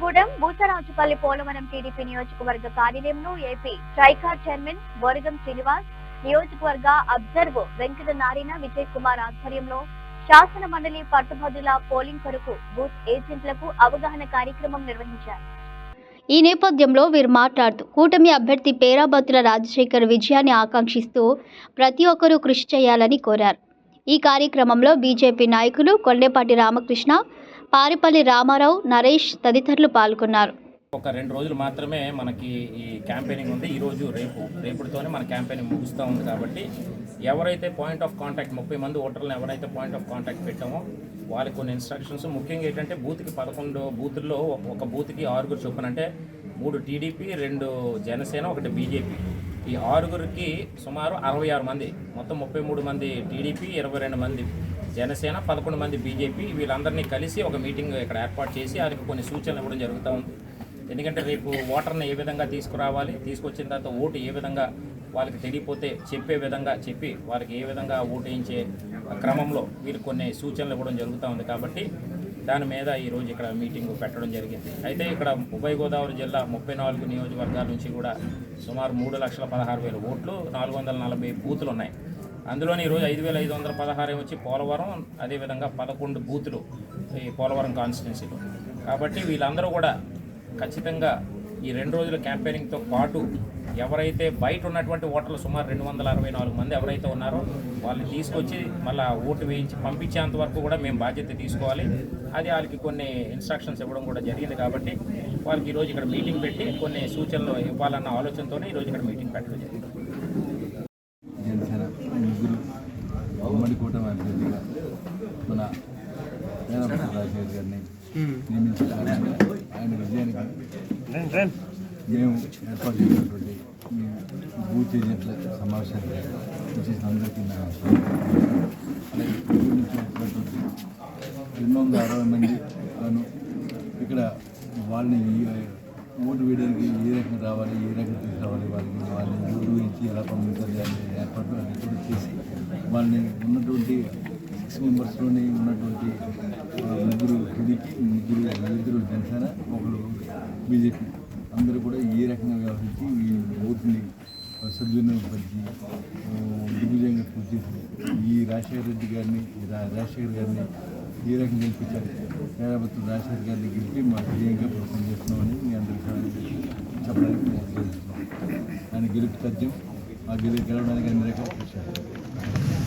Kothagudem Busarajupalli Polavaram TDP నియోజకవర్గ కార్యాలయంలో AP Tricor chairman Boragam Srinivas నియోజకవర్గ అబ్జర్వ్ వెంకట నారాయణ విజయ్ కుమార్ ఆధ్వర్యంలో శాసన మండలి పట్టుభద్రుల పోలింగ్ కొరకు బూత్ ఏజెంట్లకు అవగాహన కార్యక్రమం నిర్వహించారు. ఈ నేపథ్యంలో వీరు మాట్లాడుతూ కూటమి అభ్యర్థి పేరాబత్తుల రాజశేఖర్ విజయాన్ని ఆకాంక్షిస్తూ ప్రతి ఒక్కరూ కృషి చేయాలని కోరారు. ఈ కార్యక్రమంలో బీజేపీ నాయకులు కొండేపాటి రామకృష్ణ పారిపల్లి రామారావు నరేష్ తదితరులు పాల్గొన్నారు. ఒక రెండు రోజులు మాత్రమే మనకి ఈ క్యాంపెయినింగ్ ఉంది. ఈరోజు రేపు రేపుతోనే మన క్యాంపెయినింగ్ ముగుస్తూ ఉంది కాబట్టి ఎవరైతే పాయింట్ ఆఫ్ కాంటాక్ట్ ముప్పై మంది ఓటర్లను ఎవరైతే పాయింట్ ఆఫ్ కాంటాక్ట్ పెట్టామో వాళ్ళకి కొన్ని ఇన్స్ట్రక్షన్స్ ముఖ్యంగా ఏంటంటే బూత్కి పదకొండు బూతుల్లో ఒక బూత్కి ఆరుగురు చొప్పున అంటే మూడు టీడీపీ రెండు జనసేన ఒకటి బీజేపీ. ఈ ఆరుగురికి సుమారు అరవై ఆరు మంది మొత్తం ముప్పై మూడు మంది టీడీపీ ఇరవై రెండు మంది జనసేన పదకొండు మంది బీజేపీ వీళ్ళందరినీ కలిసి ఒక మీటింగ్ ఇక్కడ ఏర్పాటు చేసి వారికి కొన్ని సూచనలు ఇవ్వడం జరుగుతూ ఉంది. ఎందుకంటే రేపు ఓటర్ని ఏ విధంగా తీసుకురావాలి తీసుకొచ్చిన తర్వాత ఓటు ఏ విధంగా వాళ్ళకి తెలియపోతే చెప్పే విధంగా చెప్పి వాళ్ళకి ఏ విధంగా ఓటు వేయించే క్రమంలో వీరు కొన్ని సూచనలు ఇవ్వడం జరుగుతూ ఉంది కాబట్టి దాని మీద ఈరోజు ఇక్కడ మీటింగ్ పెట్టడం జరిగింది. అయితే ఇక్కడ ఉభయ గోదావరి జిల్లా ముప్పై నాలుగు నియోజకవర్గాల నుంచి కూడా సుమారు మూడు లక్షల పదహారు వేల ఓట్లు నాలుగు వందల నలభై బూతులు ఉన్నాయి. అందులోనే ఈరోజు ఐదు వేల ఐదు వందల పదహారు వచ్చి పోలవరం అదేవిధంగా పదకొండు బూతులు ఈ పోలవరం కాన్స్టిట్యున్సీలో కాబట్టి వీళ్ళందరూ కూడా ఖచ్చితంగా ఈ రెండు రోజుల క్యాంపెయినింగ్తో పాటు ఎవరైతే బయట ఉన్నటువంటి ఓటర్లు సుమారు రెండు వందల అరవై నాలుగు మంది ఎవరైతే ఉన్నారో వాళ్ళని తీసుకొచ్చి మళ్ళీ ఓటు వేయించి పంపించేంత వరకు కూడా మేము బాధ్యత తీసుకోవాలి. అది వాళ్ళకి కొన్ని ఇన్స్ట్రక్షన్స్ ఇవ్వడం కూడా జరిగింది కాబట్టి వాళ్ళకి ఈరోజు ఇక్కడ మీటింగ్ పెట్టి కొన్ని సూచనలు ఇవ్వాలన్న ఆలోచనతోనే ఈరోజు ఇక్కడ మీటింగ్ పెట్టడం జరిగింది జనసేన ముగ్గురు ఉమ్మడి కూటమి అభ్యర్థిగా మన పేదపట్ల రాజశేఖర్ గారిని నియమించిన కారణంగా ఆయన విజయానికి మేము ఏర్పాటు చేసినటువంటి బూత్ ఏజెంట్ల సమావేశానికి వచ్చేసిన అందరికీ నా అలాగే వందల అరవై మంది ఇక్కడ వాళ్ళని ఓటు వేయడానికి ఏ రకంగా రావాలి ఏ రకంగా తీసుకురావాలి వాళ్ళకి వాళ్ళని ఎవరు ఇచ్చి ఎలా పంపించాలి అనే ఏర్పాట్లు అన్ని కూడా చేసి వాళ్ళని ఉన్నటువంటి సిక్స్ మెంబర్స్లోనే ఉన్నటువంటి ముగ్గురు టీడీపీ ముగ్గురు ఇద్దరు జనసేన ఒకరు బీజేపీ. అందరూ కూడా ఏ రకంగా వ్యవహరించి ఈ ఓటుని సద్వినియోగపరిచి దిగ్విజయంగా పూర్తి ఈ రాజశేఖర రెడ్డి గారిని రా- రాజశేఖర్ గారిని ఏ రకంగా గెలిపించారు పేరాబత్తు రాజశేఖర్ గారిని గెలిపి మా ధ్యేయంగా ప్రయత్నం చేస్తున్నామని మీ అందరికీ చెప్పడానికి ప్రయత్నం చేస్తున్నాం. ఆయన గెలుపు తథ్యం ఆ గెలుపు గెలవడానికి అన్ని రకాల కృషి